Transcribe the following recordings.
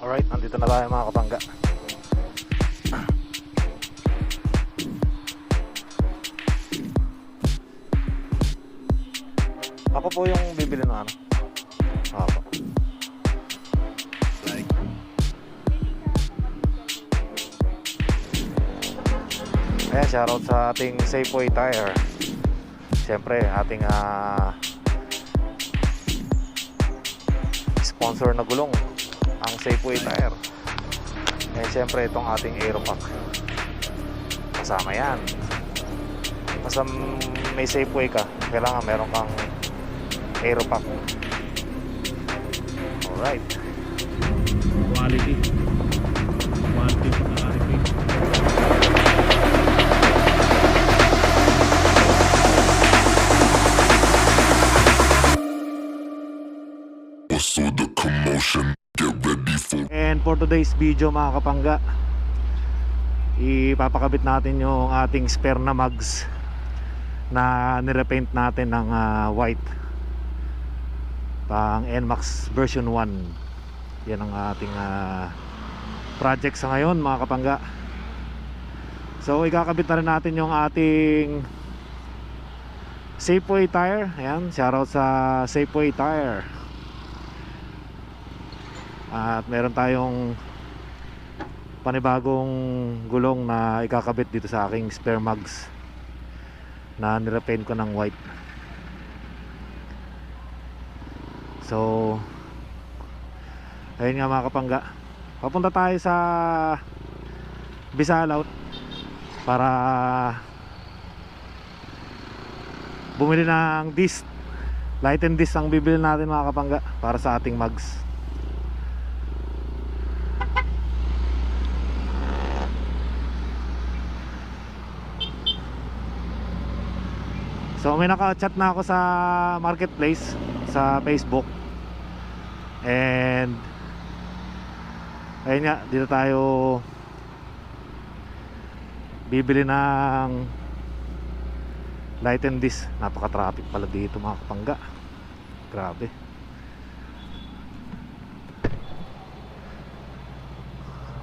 Alright, nandito na tayo mga kapangga. Ako po yung bibili ng ano. Ako. Ayan, shoutout sa ating Safeway Tire. Siyempre, ating ah, sponsor na gulong Safeway Tire. Eh, siyempre, itong ating Aeropack. Kasama yan. Basta may Safeway ka, kailangan meron kang Aeropack. Alright. Quality. Quality pagkakarinig. So the commotion, get ready for And for today's video mga kapangga Ipapakabit natin yung ating spare na mugs Na nirepaint natin ng ah, white. Pang NMAX version 1 Yan ang ating ah, project sa ngayon mga kapangga. So ikakabit na rin natin yung ating Safeway tire. Ayan, shoutout sa Safeway tire at meron tayong panibagong gulong na ikakabit dito sa aking spare mugs na nirepaint ko ng white. So, ayun nga mga kapangga. Papunta tayo sa Bisalaut para bumili ng disc. Light and disc ang bibili natin mga kapangga para sa ating mugs. May naka-chat na ako sa marketplace sa Facebook. And ayun nga, dito tayo bibili ng light and disc. Napaka-traffic pala dito mga kapangga. Grabe.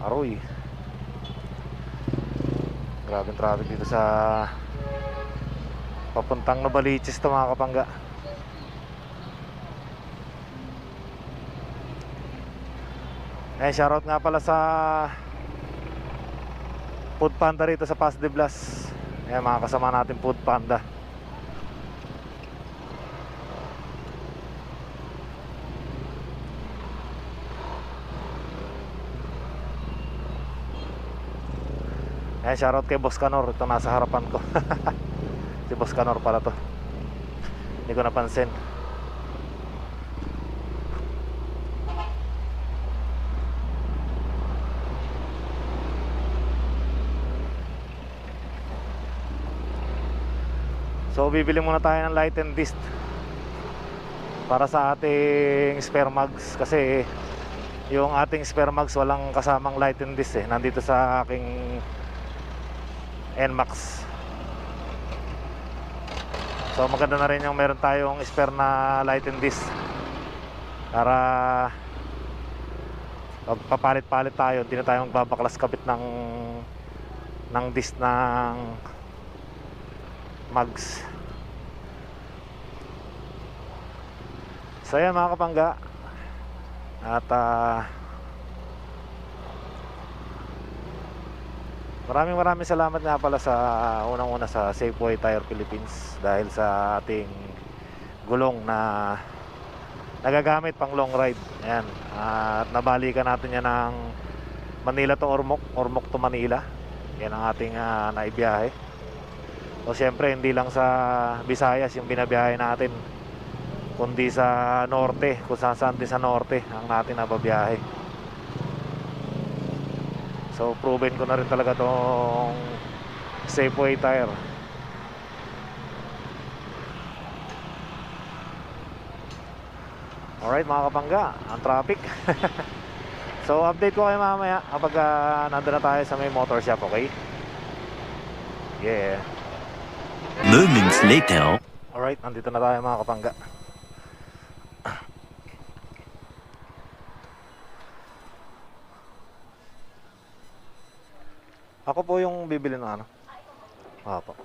Aroy. Grabe traffic dito sa papuntang Novaliches to mga kapangga. Eh shoutout nga pala sa Food Panda rito sa Pas de Blas. Ayan mga kasama natin Food Panda. Ayan shoutout kay Boss Canor Ito nasa harapan ko Si Boss Canor pala to. Hindi ko napansin. So bibili muna tayo ng light and disc Para sa ating spare mugs. Kasi yung ating spare mugs walang kasamang light and disc eh. Nandito sa aking NMAX So maganda na rin yung meron tayong spare na light and disc para papalit-palit tayo, hindi na tayo magbabaklas kabit ng ng disc ng mugs. So yan mga kapangga. At ah, Maraming maraming salamat nga pala sa unang-una sa Safeway Tire Philippines dahil sa ating gulong na nagagamit pang long ride. Ayan. At nabalikan natin yan ng Manila to Ormoc, Ormoc to Manila. Yan ang ating uh, naibiyahe. O siyempre hindi lang sa Visayas yung binabiyahe natin kundi sa norte, kung saan din sa norte ang natin nababiyahe. So proven ko na rin talaga tong Safeway tire. Alright mga kapangga, ang traffic. so update ko kayo mamaya kapag uh, nandun na tayo sa may motor shop, okay? Yeah. Moments later. Alright, nandito na tayo mga kapangga. Ako po yung bibili ng ano. Apo.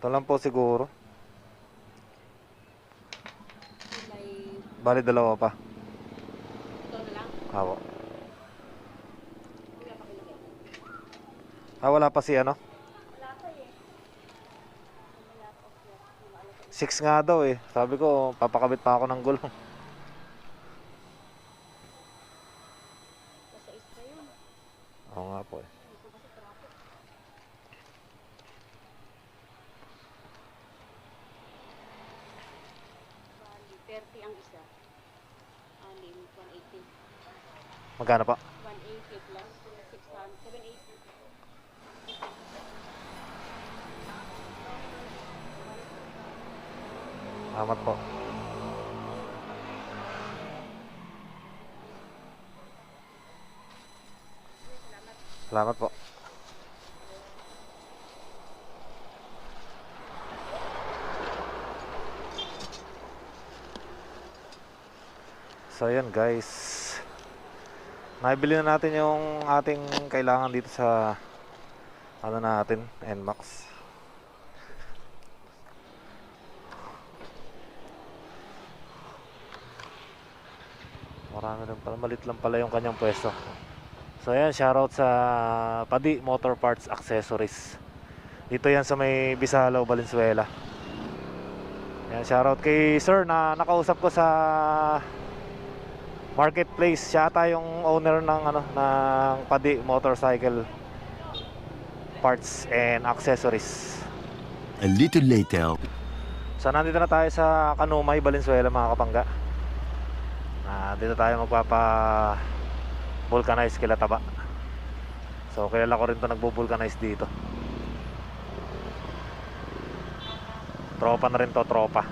Ito lang po siguro. May Bali dalawa pa. ito na lang. Apo. Kinakit. Ah, wala pa si ano? Wala pa eh. Six nga daw eh. Sabi ko, papakabit pa ako ng gulong. Oo nga po eh. Dito kasi traffic. Bali, 30 ang isa. Anim, 180. Magkano pa? 180 plus 600, 780. Salamat po. Salamat po. So yun guys. Naibili na natin yung ating kailangan dito sa ano natin, NMAX. Marami lang pala, malit lang pala yung kanyang pwesto. So ayan, shoutout sa Padi Motor Parts Accessories. Dito yan sa may Bisalaw, Valenzuela. Ayan, shoutout kay sir na nakausap ko sa marketplace. Siya ata yung owner ng ano ng Padi Motorcycle Parts and Accessories. A little later. So nandito na tayo sa Kanumay, Valenzuela mga kapangga. Ah, dito tayo magpapa vulcanize kila taba. So kilala ko rin 'to nagbo-vulcanize dito. Tropa na rin to, tropa.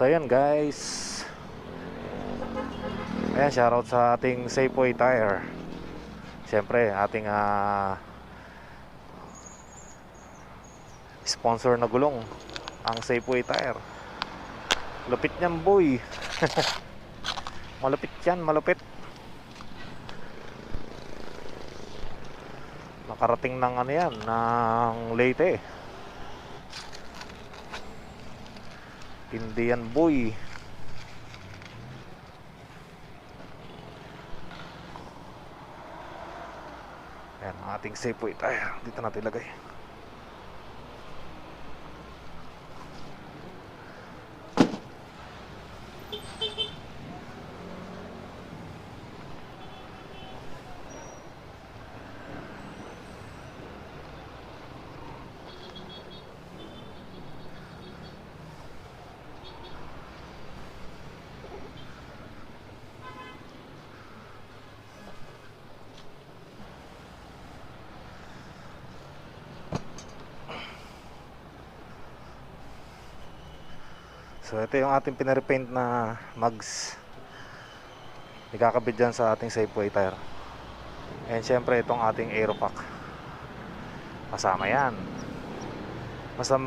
So ayan guys. Ayan, shoutout sa ating Safeway Tire. Siyempre, ating ah sponsor na gulong ang Safeway Tire lupit niyan boy malupit yan malupit nakarating ng ano yan ng Leyte hindi yan boy. Ayan, ang ating Safeway Tire dito natin ilagay So ito yung ating pinrepaint na mugs. Ikakabit dyan sa ating Safeway tire. And syempre itong ating Aeropack. Kasama yan. Basta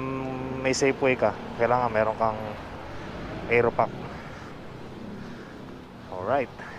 may Safeway ka, kailangan meron kang Aeropack. Alright.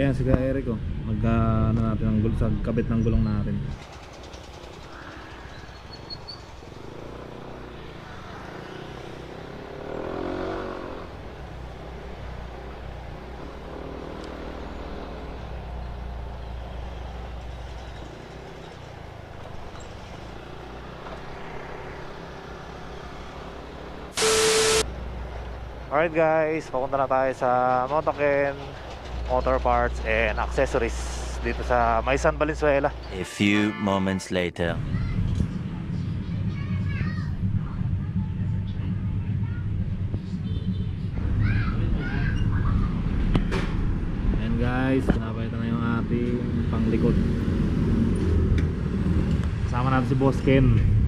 Ayan si Eric oh. Mag ah, ano natin ang gul sa kabit ng gulong natin. Alright guys, papunta na tayo sa Motoken Motor Parts and Accessories dito sa Maisan, Valenzuela. A few moments later. Ayan guys, pinapalitan na yung ating panglikod. Kasama natin si Boss Ken.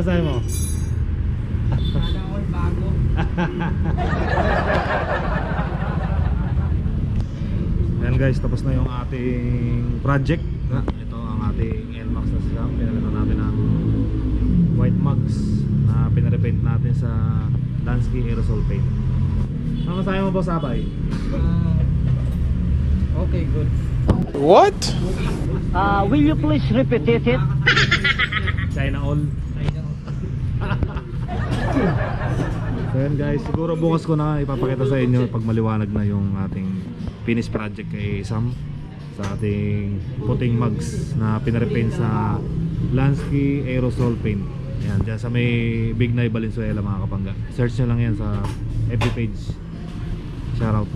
Masahe mo? Sana all bago. Ayan guys, tapos na yung ating project. Na, ito ang ating NMAX na sila. Pinalitan natin ng white mugs na pinarepaint natin sa Lansky aerosol paint. Ano masahe mo boss Abay? Ah, okay, good. Uh, will you please repeat it? China all. Yun guys, siguro bukas ko na ipapakita sa inyo pag maliwanag na yung ating finished project kay Sam sa ating puting mugs na pinarepaint sa Lansky Aerosol Paint. Ayan, dyan sa may Big Nay Valenzuela mga kapangga. Search nyo lang yan sa FB page. Shoutout.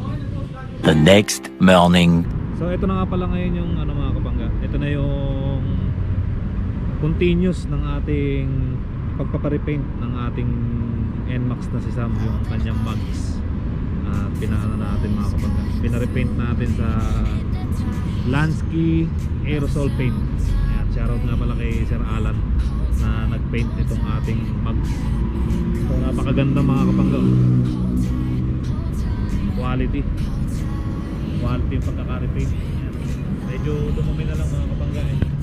The next morning. So ito na nga pala ngayon yung ano mga kapangga. Ito na yung continuous ng ating pagpaparepaint ng ating NMAX na si Sam yung kanyang mugs. At pinaano natin mga kapangga. Pinarepaint natin sa Lansky Aerosol Paint. Ayan, shoutout nga pala kay Sir Alan na nagpaint nitong ating mugs. So napakaganda mga kapangga. Quality quality yung pagkaka-repaint medyo dumumi na lang mga kapangga eh.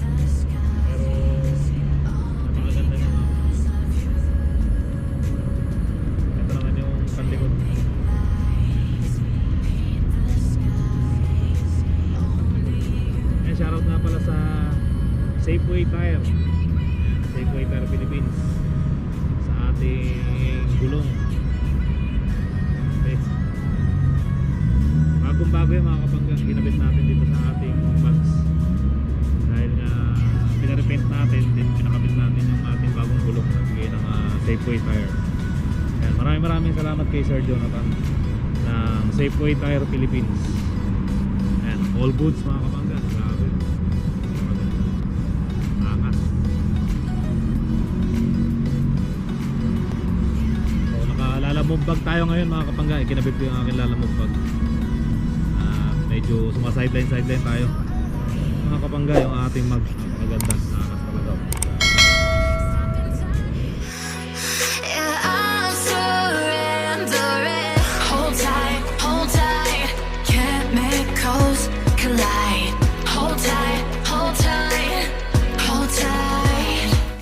Yung mga kapangga ginabit natin dito sa ating mags dahil nga pinarepaint natin din pinakabit natin yung ating bagong gulong na bigay ng ah, Safeway Tire. Ayan, maraming maraming salamat kay Sir Jonathan ng Safeway Tire Philippines. Ayan, all goods mga kapangga. Grabe. Angas. So nakalalamog bag tayo ngayon mga kapangga. Ikinabit ko yung aking lalamog bag medyo sumasideline sideline tayo. Mga kapangga yung ating mag maganda nakakas